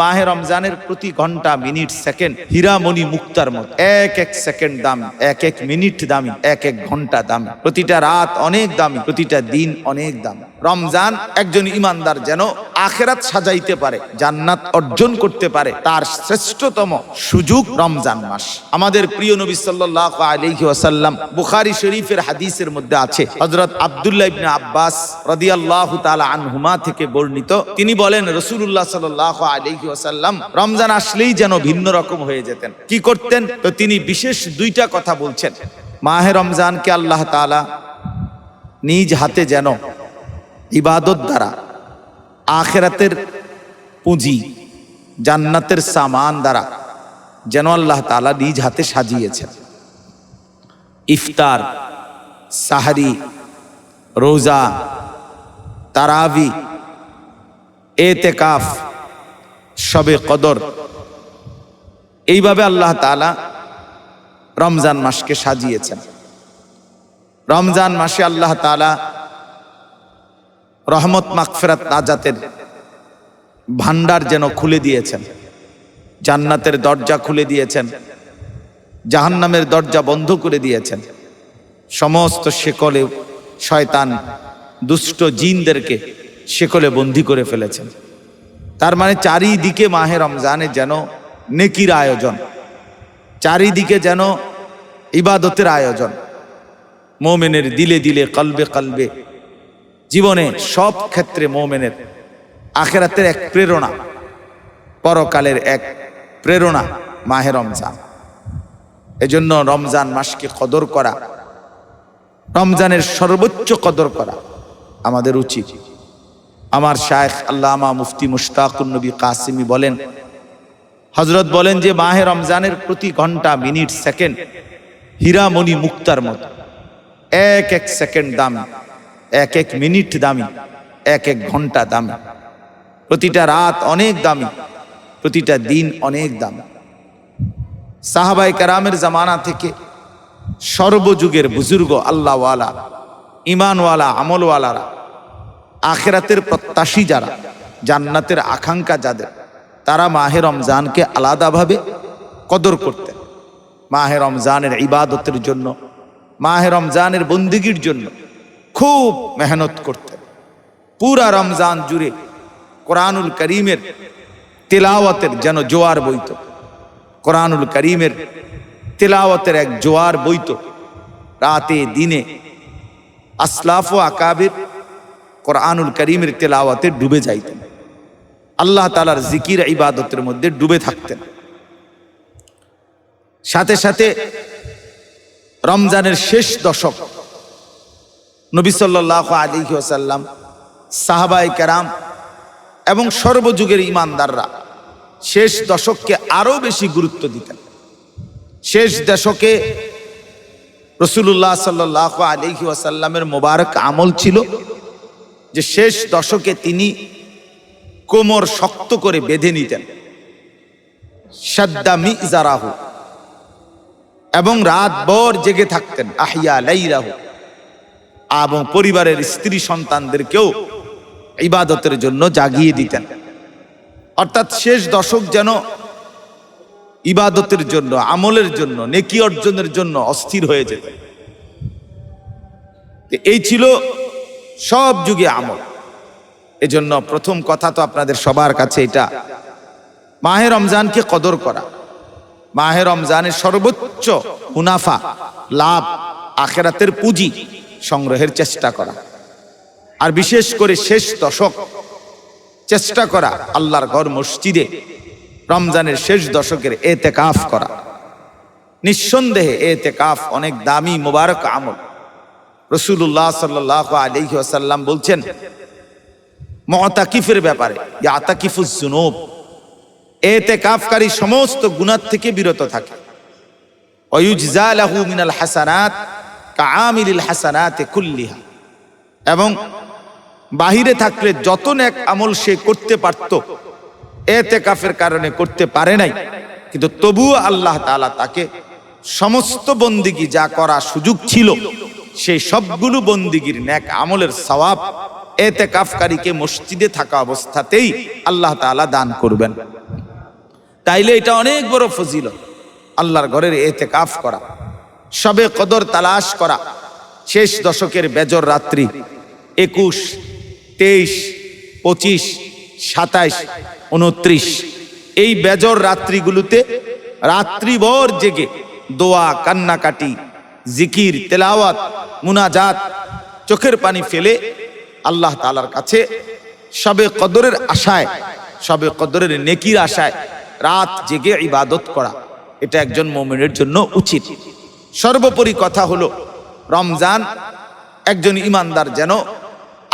মাহে রমজানের প্রতি ঘণ্টা, মিনিট, সেকেন্ড হীরামণি মুক্তার মত। এক এক সেকেন্ড দামি, এক এক মিনিট দামি, এক এক ঘণ্টা দামি। প্রতিটা রাত অনেক দামি, প্রতিটা দিন অনেক দামি। রমজান একজন ইমানদার যেন আখেরাত সাজাইতে পারে, জান্নাত অর্জন করতে পারে, তার শ্রেষ্ঠতম সুযোগ রমজান মাস। আমাদের প্রিয় নবী আলাইহি ওয়াসাল্লাম বুখারী শরীফের হাদিসের মধ্যে আছে, হযরত আব্দুল্লাহ ইবনে আব্বাস রাদিয়াল্লাহু তাআলা আনহুমা থেকে বর্ণিত। তিনি বলেন, রাসূলুল্লাহ সাল্লাল্লাহু আলাইহি ওয়াসাল্লাম রমজান আসলেই যেন ভিন্ন রকম হয়ে যেতেন। কি করতেন? তো তিনি বিশেষ দুইটা কথা বলছেন। মাহে রমজানকে আল্লাহ তাআলা নিজ হাতে যেন ইবাদত দ্বারা আখেরাতের পুঁজি, জান্নাতের সামান দ্বারা যেন আল্লাহ তাআলা নিজ হাতে সাজিয়েছেন। ইফতার, সাহারি, রোজা, তারাবি, এতেকাফ, সবে কদর, এইভাবে আল্লাহ তাআলা রমজান মাসকে সাজিয়েছেন। রমজান মাসে আল্লাহ তাআলা রহমত মাগফিরাত নাজাতের ভান্ডার যেন খুলে দিয়েছেন। জান্নাতের দরজা খুলে দিয়েছেন। জাহান্নামের দরজা বন্ধ করে দিয়েছেন। সমস্ত শেকলে শয়তান দুষ্ট জিনদেরকে শেকলে বন্দি করে ফেলেছেন। তার মানে চারিদিকে মাহে রমজানে যেন নেকির আয়োজন। চারিদিকে যেন ইবাদতের আয়োজন। মোমেনের দিলে দিলে, কলবে কলবে জীবনে সব ক্ষেত্রে মোমেনের আখেরাতের এক প্রেরণা, পরকালের এক প্রেরণা মাহে রমজান। এজন্য রমজান মাসকে কদর করা, রমজানের সর্বোচ্চ কদর করা আমাদের উচিত। আমার শায়েখ আল্লামা মুফতি মুশতাকুর নবী কাসিমি বলেন হজরত বলেন যে মাহে রমজানের প্রতি ঘণ্টা, মিনিট, সেকেন্ড হীরামণি মুক্তার মতো, এক এক সেকেন্ড দামি এক এক মিনিট দামি, এক এক ঘণ্টা দামি। প্রতিটা রাত অনেক দামি, প্রতিটা দিন অনেক দামি। সাহাবাই কারামের জামানা থেকে সর্বযুগের বুজুর্গ আল্লাহওয়ালা ইমানওয়ালা আমলওয়ালারা, আখেরাতের প্রত্যাশী যারা, জান্নাতের আকাঙ্ক্ষা যাদের, তারা মাহে রমজানকে আলাদাভাবে কদর করতেন। মাহে রমজানের ইবাদতের জন্য, মাহে রমজানের বন্দিগির জন্য খুব মেহনত করতেন। পুরা রমজান জুড়ে কোরআনুল করিমের তেলাওয়াতের যেন জোয়ার বইত। কোরআনুল করিমের তেলাওয়াতের এক জোয়ার বইত। রাতে, দিনে আসলাফ ও আকাবের কোরআনুল করিমের তেলাওয়াতে ডুবে যাইতেন। আল্লাহ তালার জিকির ইবাদতের মধ্যে ডুবে থাকতেন। সাথে সাথে রমজানের শেষ দশক নবী সাল্লাহ আলী ওসাল্লাম সাহাবাই কেরাম এবং সর্বযুগের ইমানদাররা শেষ দশককে আরও বেশি গুরুত্ব দিতেন। শেষ দশকে রসুল্লাহ সাল্লাহ আলহি ওয়াসাল্লামের মোবারক আমল ছিল যে শেষ দশকে তিনি কোমর শক্ত করে বেঁধে নিতেন। সাদ্দা মিজারাহু এবং রাত ভর জেগে থাকতেন। আহিয়া লাইরাহু এবং পরিবারের স্ত্রী সন্তানদেরকেও ইবাদতের জন্য জাগিয়ে দিতেন। অর্থাৎ শেষ দশক যেন ইবাদতের জন্য, আমলের জন্য, নেকি অর্জনের জন্য অস্থির হয়ে যেত। এই ছিল সব যুগে আমল। এজন্য প্রথম কথা তো আপনাদের সবার কাছে এটা, মাহে রমজানকে কদর করা। মাহে রমজানের সর্বোচ্চ মুনাফা, লাভ, আখেরাতের পুঁজি। সংগ্রহের চেষ্টা করা। আর বিশেষ করে শেষ দশক, চেষ্টা করা আল্লাহর ঘর মসজিদে রমজানের শেষ দশকের এতে কাফ করা। নিঃসন্দেহে এতে কাফ অনেক দামি, মোবারক আমল। রসুল্লাহ সাল্লাহ আলহি আসাল্লাম বলছেন, মতাকিফের ব্যাপারে আতাকিফুজ এতে কাফকারী সমস্ত গুণার থেকে বিরত থাকে। অয়ুজা লাহু মিনাল হাসানাত কুল্লিহা। এবং বাহিরে থাকলে যত এক আমল সে করতে পারত, এতে কাফের কারণে করতে পারে নাই। কিন্তু তবুও আল্লাহ তালা তাকে সমস্ত বন্দিগি যা করা সুযোগ ছিল, সেই সবগুলো বন্দিগির ন্যাক আমলের সওয়াব এতে কাফকারীকে মসজিদে থাকা অবস্থাতেই আল্লাহ তাআলা দান করবেন। তাইলে এটা অনেক বড় ফজিল আল্লাহর ঘরের এতে কাফ করা। সবে কদর তালাশ করা, শেষ দশকের বেজর রাত্রি, একুশ, তেইশ, পঁচিশ, সাতাইশ, উনত্রিশ। এই বেজর রাত্রিগুলোতে রাত্রিভর জেগে দোয়া, কান্নাকাটি, জিকির, তেলাওয়াত, মুনাজাত চোখের পানি ফেলে আল্লাহ তালার কাছে সবে কদরের আশায়, সবে কদরের নেকির আশায় রাত জেগে ইবাদত করা। এটা একজন মোমেনের জন্য উচিত। সর্বোপরি কথা হলো, রমজান একজন ইমানদার যেন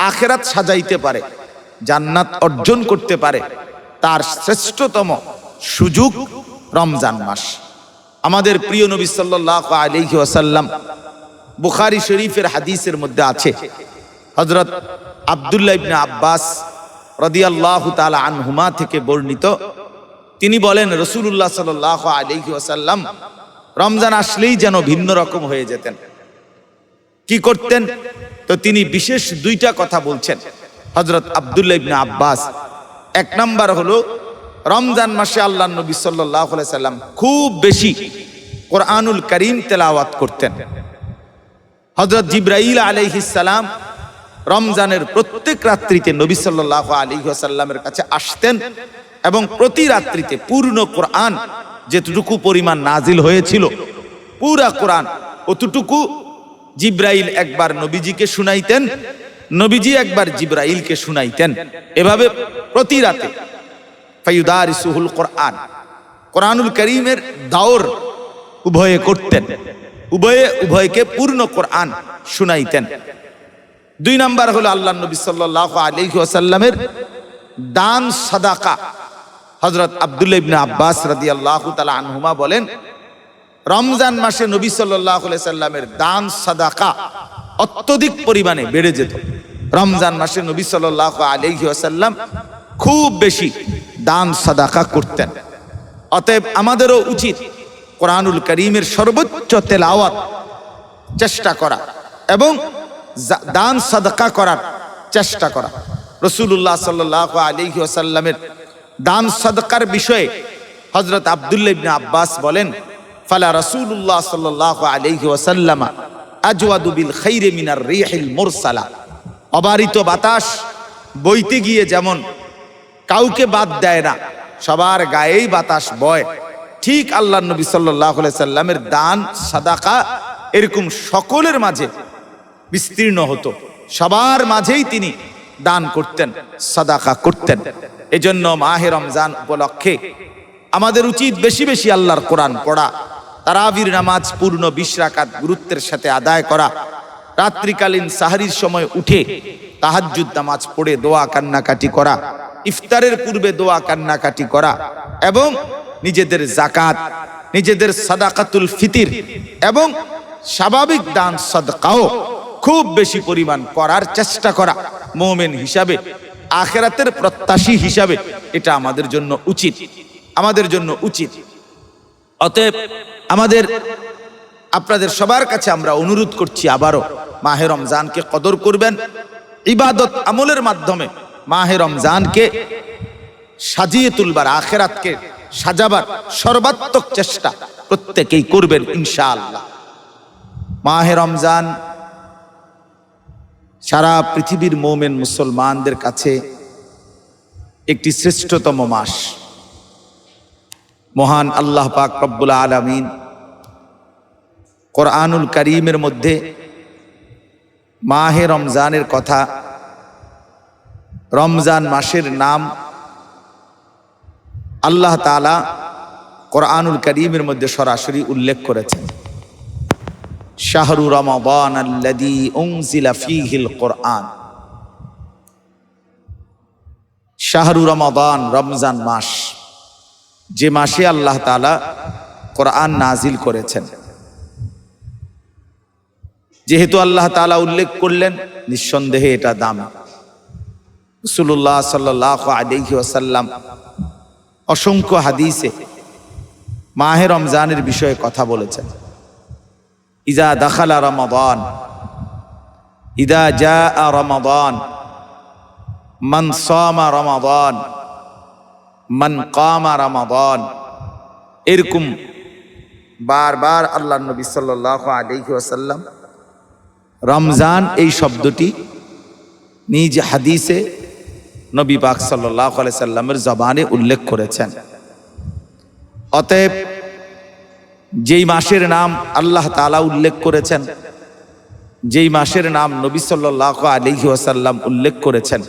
আখেরাত সাজাইতে পারে, জান্নাত অর্জন করতে পারে, তার শ্রেষ্ঠতম সুযোগ রমজান মাস। আমাদের প্রিয় নবী সাল্লাহ আলহি ওয়াসাল্লাম বুখারি শরীফের হাদিসের মধ্যে আছে হজরত আবদুল্লাহ ইবনে আব্বাস রদিয়াল্লাহু তাআলা আনহুমা থেকে বর্ণিত। তিনি বলেন রসুল্লাহ সাল আলহি ওয়াসাল্লাম রমজান আসলেই যেন ভিন্ন রকম হয়ে যেতেন। কি করতেন? তো তিনি বিশেষ দুইটা কথা বলছেন। হজরত আবদুল্লাহ ইবনে আব্বাস। এক নাম্বার হলো, রমজান মাসে আল্লাহ নবী সাল্লাহ সাল্লাম খুব বেশি কোরআনুল করিম তেলাওয়াত করতেন। হজরত জিব্রাইল আলাইহিসাল্লাম রমজানের প্রত্যেক রাত্রিতে নবী সাল্লাহ আলিহাসাল্লামের কাছে আসতেন এবং প্রতি রাত্রিতে পূর্ণ কোরআন যেটুকু পরিমাণ নাজিল হয়েছিল। পুরা কোরআন অতটুকু জিব্রাইল একবার নবীজিকে শুনাইতেন, নবীজি একবার জিব্রাইলকে শুনাইতেন। এভাবে প্রতি রাতে ফাইউদারিসুহুল কোরআন, কোরআনুল করিমের দাওর উভয়ে করতেন, উভয়ে, উভয়কে পূর্ণ কোরআন শুনাইতেন। দুই নাম্বার হলো আল্লাহ নবী সাল্লাহ আলহি দান সাদাকা হজরত আবদুল্লা ইবনে আব্বাস রাদি আল্লাহ আনহুমা বলেন, রমজান মাসে নবী সাল্লাহ সাল্লামের দান সাদাকা অত্যধিক পরিমাণে বেড়ে যেত। রমজান মাসে নবী সাল্লাহ আলহি আসাল্লাম খুব বেশি দান সাদাকা করতেন। অতএব আমাদেরও উচিত কোরআনুল করিমের সর্বোচ্চ তেলাওয়াত চেষ্টা করা এবং দান সাদকা করার চেষ্টা করা। রসুল্লাহ সাল্লাহ আলহি আসাল্লামের দান সাদকার বিষয়ে হজরত আবদুল্লাহ ইবনে আব্বাস বলেন, ফালা রসুল্লাহ সাল্লাহ আলহি ওয়াসাল্লামা আজওয়াদু বিল খৈরে মিনার রিহিল মুরসালা। অবারিত বাতাস বইতে গিয়ে যেমন কাউকে বাদ দেয় না, সবার গায়েই বাতাস বয়। ঠিক আল্লাহ নবী সাল্লাহ সাল্লামের দান, সাদাকা এরকম সকলের মাঝে বিস্তীর্ণ হতো। সবার মাঝেই তিনি দান করতেন, সাদাকা করতেন। এজন্য মাহে রমজান উপলক্ষে আমাদের উচিত বেশি বেশি আল্লাহর কোরআন পড়া, তারাবির নামাজ পূর্ণ বিশ্রাকাত গুরুত্বের সাথে আদায় করা, রাত্রিকালীন সাহারির সময় উঠে তাহাজ্জুদ নামাজ পড়ে দোয়া কান্নাকাটি করা, ইফতারের পূর্বে দোয়া কান্নাকাটি করা এবং নিজেদের জাকাত নিজেদের সাদাকাতুল ফিতির এবং স্বাভাবিক দান সদকাও খুব বেশি পরিমাণ করার চেষ্টা করা মোমেন হিসাবে, আখেরাতের প্রত্যাশী হিসাবে এটা আমাদের জন্য উচিত। আমাদের জন্য উচিত। অতএব আমাদের, আপনাদের সবার কাছে আমরা অনুরোধ করছি আবারও, মাহে রমজানকে কদর করবেন, ইবাদত আমলের মাধ্যমে মাহে রমজানকে সাজিয়ে তুলবার, আখেরাতকে সাজাবার সর্বাত্মক চেষ্টা প্রত্যেকেই করবেন ইনশাআল্লাহ। মাহে রমজান সারা পৃথিবীর মোমেন মুসলমানদের কাছে একটি শ্রেষ্ঠতম মাস। মহান আল্লাহ পাক রব্বুল আলমিন কোরআনুল করিমের মধ্যে মাহে রমজানের কথা, রমজান মাসের নাম আল্লাহ তালা কোরআনুল করিমের মধ্যে সরাসরি উল্লেখ করেছেন। শাহরু রমাবান আল্লাদি উনজিলা ফিহিল কোরআন শাহরু রমজান মাস, যে মাসে আল্লাহ তালা কোরআন নাজিল করেছেন। যেহেতু আল্লাহ তালা উল্লেখ করলেন, নিঃসন্দেহে এটা দাম। রসুল্লাহ সাল্লাহ অসংখ্য হাদিসে মাহে রমজানের বিষয়ে কথা বলেছেন। ইজা দাখালা রমাদান, ইদা জা রমাদান, মান সামা রমাদান, মান কামা রমাদান। এরকম বারবার আল্লাহ নবী সাল্লাহ আলহি আসাল্লাম রমজান এই শব্দটি নিজ হাদিসে নবী পাক সাল্লাহ সাল্লামের জবানে উল্লেখ করেছেন। অতএব যেই মাসের নাম আল্লাহ তালা উল্লেখ করেছেন, যেই মাসের নাম নবী সাল্লাহ আলহি আসাল্লাম উল্লেখ করেছেন,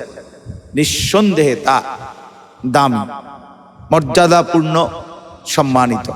নিঃসন্দেহে তা দাম, মর্যাদাপূর্ণ, সম্মানিত।